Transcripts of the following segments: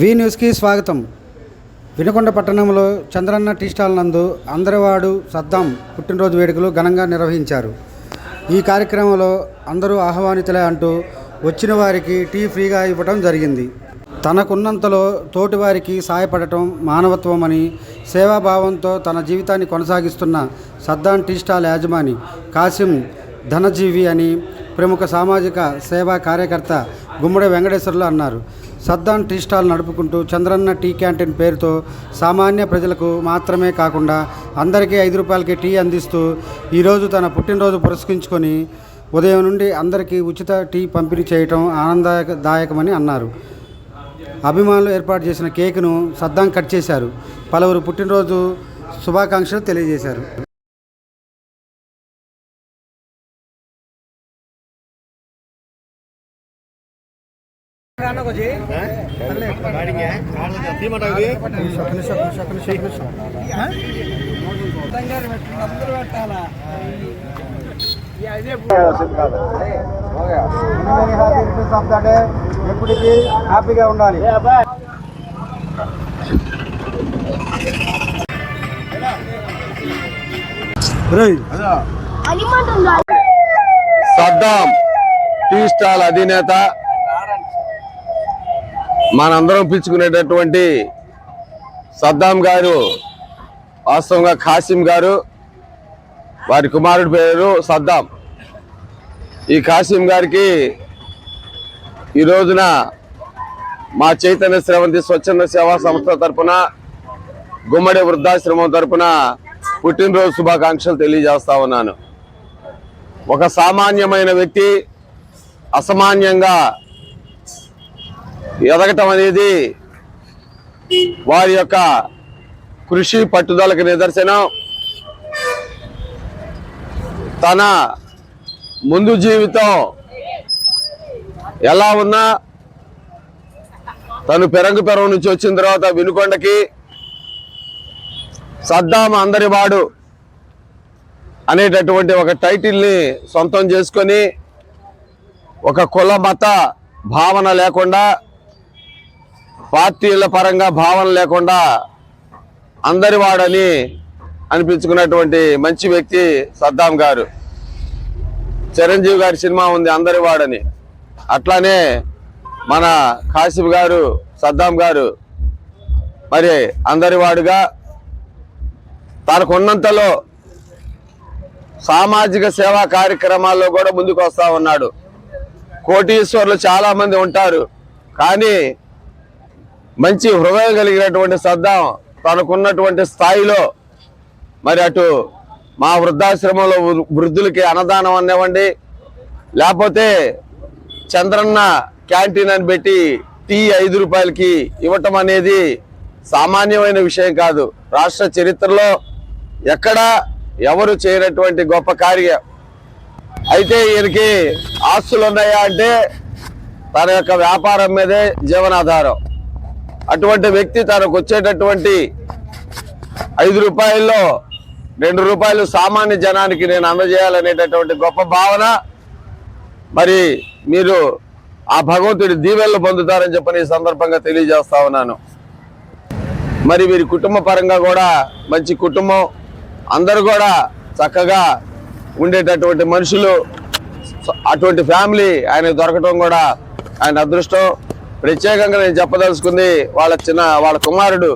వి న్యూస్కి స్వాగతం. వినుకొండ పట్టణంలో చంద్రన్న టీ స్టాల్ నందు అందరివాడు సద్దాం పుట్టినరోజు వేడుకలు ఘనంగా నిర్వహించారు. ఈ కార్యక్రమంలో అందరూ ఆహ్వానితులే అంటూ వచ్చిన వారికి టీ ఫ్రీగా ఇవ్వటం జరిగింది. తనకున్నంతలో తోటివారికి సహాయపడటం మానవత్వం అని సేవాభావంతో తన జీవితాన్ని కొనసాగిస్తున్న సద్దాం టీ స్టాల్ యాజమాని కాసిం ధనజీవి అని ప్రముఖ సామాజిక సేవా కార్యకర్త గుమ్మడి వెంకటేశ్వర్లు అన్నారు. సద్దాం టీ స్టాల్ నడుపుకుంటూ చంద్రన్న టీ క్యాంటీన్ పేరుతో సామాన్య ప్రజలకు మాత్రమే కాకుండా అందరికీ ఐదు రూపాయలకి టీ అందిస్తూ ఈరోజు తన పుట్టినరోజు పురస్కరించుకొని ఉదయం నుండి అందరికీ ఉచిత టీ పంపిణీ చేయటం ఆనందదాయకమని అన్నారు. అభిమానులు ఏర్పాటు చేసిన కేకును సద్దాం కట్ చేశారు. పలువురు పుట్టినరోజు శుభాకాంక్షలు తెలియజేశారు. ఎప్పటికీ హ్యాపీగా ఉండాలి సద్దాం టీ స్టాల్ అధినేత మనందరం పిలుచుకునేటటువంటి సద్దాం గారు వాస్తవంగా కాసిం గారు వారి కుమారుడి పేరు సద్దాం. ఈ కాసిం గారికి ఈ రోజున మా చైతన్య శ్రవంతి స్వచ్ఛంద సేవా సంస్థ తరపున గుమ్మడి వృద్ధాశ్రమం తరపున పుట్టినరోజు శుభాకాంక్షలు తెలియజేస్తా ఉన్నాను. ఒక సామాన్యమైన వ్యక్తి అసామాన్యంగా ఎదగటం అనేది వారి యొక్క కృషి పట్టుదలకు నిదర్శనం. తన ముందు జీవితం ఎలా ఉన్నా తను పెరంగు పెరవు నుంచి వచ్చిన తర్వాత వినుకొండకి సద్దాం అందరి వాడు అనేటటువంటి ఒక టైటిల్ని సొంతం చేసుకొని ఒక కుల మత భావన లేకుండా పార్టీల పరంగా భావన లేకుండా అందరి వాడని అనిపించుకున్నటువంటి మంచి వ్యక్తి సద్దాం గారు. చిరంజీవి గారి సినిమా ఉంది అందరి వాడని. అట్లానే మన కాసిఫ్ గారు సద్దాం గారు మరి అందరి వాడుగా తనకున్నంతలో సామాజిక సేవా కార్యక్రమాల్లో కూడా ముందుకు వస్తూ ఉన్నాడు. కోటీశ్వర్లు చాలామంది ఉంటారు. కానీ మంచి హృదయం కలిగినటువంటి సద్దాం తనకున్నటువంటి స్థాయిలో మరి అటు మా వృద్ధాశ్రమంలో వృ- వృద్ధులకి అన్నదానం అనేవ్వండి లేకపోతే చంద్రన్న క్యాంటీన్ అని పెట్టి టీ ఐదు రూపాయలకి ఇవ్వటం అనేది సామాన్యమైన విషయం కాదు. రాష్ట్ర చరిత్రలో ఎక్కడా ఎవరు చేయనటువంటి గొప్ప కార్యం. అయితే ఈయనకి ఆస్తులు ఉన్నాయా అంటే తన యొక్క వ్యాపారం మీదే జీవనాధారం. అటువంటి వ్యక్తి తనకు వచ్చేటటువంటి ఐదు రూపాయల్లో రెండు రూపాయలు సామాన్య జనానికి నేను అందజేయాలనేటటువంటి గొప్ప భావన. మరి మీరు ఆ భగవంతుడి దీవెల్లో పొందుతారని చెప్పని ఈ సందర్భంగా తెలియజేస్తా ఉన్నాను. మరి వీరి కుటుంబ పరంగా కూడా మంచి కుటుంబం అందరూ కూడా చక్కగా ఉండేటటువంటి మనుషులు అటువంటి ఫ్యామిలీ ఆయనకు దొరకటం కూడా ఆయన అదృష్టం. ప్రత్యేకంగా నేను చెప్పదలుచుకుంది వాళ్ళ చిన్న వాళ్ళ కుమారుడు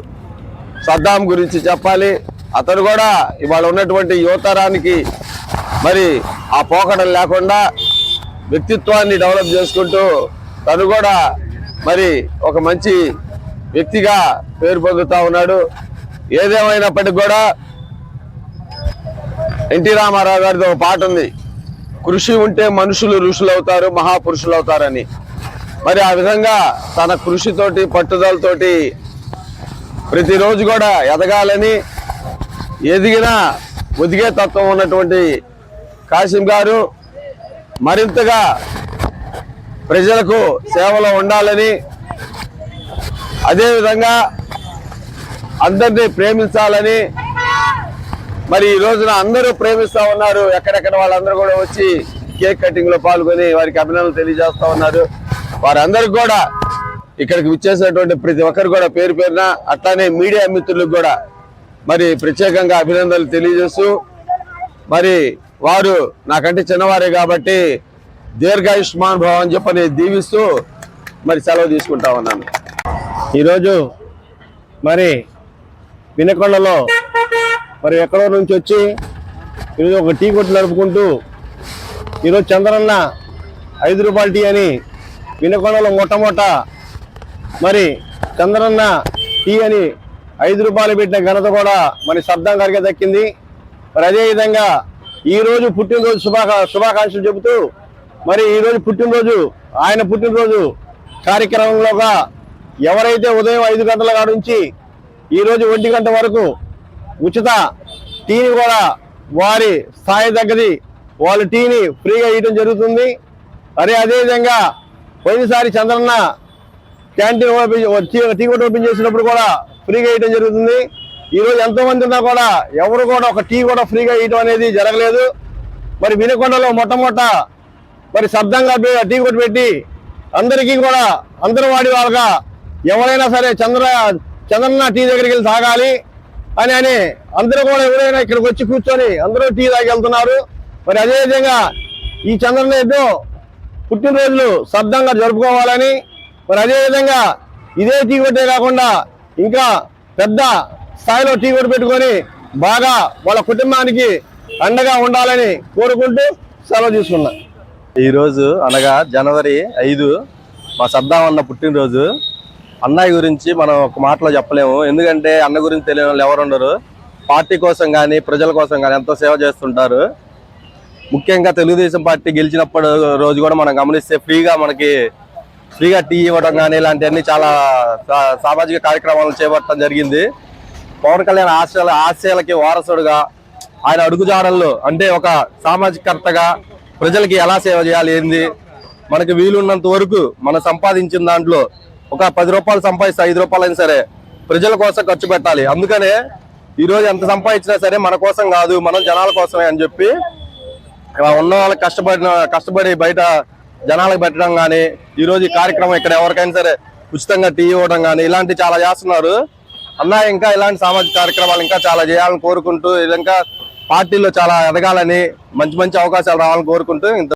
సద్దాం గురించి చెప్పాలి. అతను కూడా ఇవాళ ఉన్నటువంటి యువతరానికి మరి ఆ పోకడం లేకుండా వ్యక్తిత్వాన్ని డెవలప్ చేసుకుంటూ తను కూడా మరి ఒక మంచి వ్యక్తిగా పేరు పొందుతా ఉన్నాడు. ఏదేమైనప్పటికి కూడా ఎన్టీ రామారావు గారిది ఒక పాట ఉంది. కృషి ఉంటే మనుషులు ఋషులు అవుతారు మహాపురుషులు అవుతారని మరి ఆ విధంగా తన కృషితోటి పట్టుదలతోటి ప్రతిరోజు కూడా ఎదగాలని ఎదిగినా ఒదిగే తత్వం ఉన్నటువంటి కాసిం గారు మరింతగా ప్రజలకు సేవలో ఉండాలని అదేవిధంగా అందరినీ ప్రేమించాలని మరి ఈ రోజున అందరూ ప్రేమిస్తూ ఉన్నారు. ఎక్కడెక్కడ వాళ్ళందరూ కూడా వచ్చి కేక్ కటింగ్లో పాల్గొని వారికి అభినందనలు తెలియజేస్తూ ఉన్నారు. వారందరికి కూడా ఇక్కడికి విచ్చేసినటువంటి ప్రతి ఒక్కరు కూడా పేరు పేరున అట్లానే మీడియా మిత్రులకు కూడా మరి ప్రత్యేకంగా అభినందనలు తెలియజేస్తూ మరి వారు నాకంటే చిన్నవారే కాబట్టి దీర్ఘాయుష్మాన్ భవ అని చెప్పని దీవిస్తూ మరి సెలవు తీసుకుంటా ఉన్నాను. ఈరోజు మరి వినకొండలో మరి ఎక్కడో నుంచి వచ్చి ఈరోజు ఒక టీ కొట్టు నడుపుకుంటూ ఈరోజు చంద్రన్న ఐదు రూపాయల టీ అని వినకొండలో మొట్టమొట్ట మరి చంద్రన్న టీ అని ఐదు రూపాయలు పెట్టిన ఘనత కూడా మరి శబ్దం గారికి దక్కింది. మరి అదేవిధంగా ఈరోజు పుట్టినరోజు శుభాకా శుభాకాంక్షలు చెబుతూ మరి ఈరోజు పుట్టినరోజు ఆయన పుట్టినరోజు కార్యక్రమంలోగా ఎవరైతే ఉదయం ఐదు గంటల కాడ నుంచి ఈరోజు ఒంటి గంట వరకు ఉచిత టీని కూడా వారి స్థాయి తగ్గది వాళ్ళ టీని ఫ్రీగా ఇవ్వడం జరుగుతుంది. మరి అదేవిధంగా పోయినసారి చంద్రన్న క్యాంటీన్ ఓపెన్ టీ- కొట్టు ఓపెన్ చేసినప్పుడు కూడా ఫ్రీగా ఇవ్వడం జరుగుతుంది. ఈరోజు ఎంతోమంది ఉన్నా కూడా ఎవరు కూడా ఒక టీ కూడా ఫ్రీగా ఇవ్వడం అనేది జరగలేదు. మరి వినకొండలో మొట్టమొదట మరి శబ్దంగా టీ కొట్టు పెట్టి అందరికీ కూడా అందరూ వాడి వాళ్ళగా ఎవరైనా సరే చంద్ర చంద్రన్న టీ దగ్గరికి వెళ్ళి తాగాలి అని అని అందరూ కూడా ఎవరైనా ఇక్కడికి వచ్చి కూర్చొని అందరూ టీ తాగి వెళ్తున్నారు. మరి అదేవిధంగా ఈ చంద్రన్న ఎన్నో పుట్టినరోజులు శబ్దంగా జరుపుకోవాలని మరి అదేవిధంగా ఇదే టీ కొట్టే కాకుండా ఇంకా పెద్ద స్థాయిలో టీ కొట్టు పెట్టుకొని బాగా వాళ్ళ కుటుంబానికి అండగా ఉండాలని కోరుకుంటూ సెలవు తీసుకున్నా. ఈరోజు అనగా జనవరి ఐదు మా సద్దాం అన్న పుట్టినరోజు. అన్నయ్య గురించి మనం ఒక మాటలో చెప్పలేము. ఎందుకంటే అన్న గురించి తెలియని వాళ్ళు ఎవరు ఉండరు పార్టీ కోసం కానీ ప్రజల కోసం కానీ ఎంతో సేవ చేస్తుంటారు. ముఖ్యంగా తెలుగుదేశం పార్టీ గెలిచినప్పుడు రోజు కూడా మనం గమనిస్తే ఫ్రీగా మనకి ఫ్రీగా టీ ఇవ్వడం కానీ ఇలాంటివన్నీ చాలా సా- సామాజిక కార్యక్రమాలు చేపట్టడం జరిగింది. పవన్ కళ్యాణ్ ఆశయాల ఆశయాలకి వారసుడుగా ఆయన అడుగుజాడల్లో అంటే ఒక సామాజికర్తగా ప్రజలకి ఎలా సేవ చేయాలి ఏంది? మనకి వీలున్నంత వరకు మనం సంపాదించిన దాంట్లో ఒక పది రూపాయలు సంపాదిస్తే ఐదు రూపాయలు అయినా సరే ప్రజల కోసం ఖర్చు పెట్టాలి. అందుకనే ఈరోజు ఎంత సంపాదించినా సరే మన కోసం కాదు మనం జనాల కోసమే అని చెప్పి ఉన్న వాళ్ళకి కష్టపడిన కష్టపడి బయట జనాలకు పెట్టడం కానీ ఈ రోజు ఈ కార్యక్రమం ఇక్కడ ఎవరికైనా సరే ఉచితంగా టీ ఇవ్వడం కానీ ఇలాంటివి చాలా చేస్తున్నారు. అన్న ఇంకా ఇలాంటి సామాజిక కార్యక్రమాలు ఇంకా చాలా చేయాలని కోరుకుంటూ ఇంకా పార్టీలో చాలా ఎదగాలని మంచి మంచి అవకాశాలు రావాలని కోరుకుంటూ ఇంత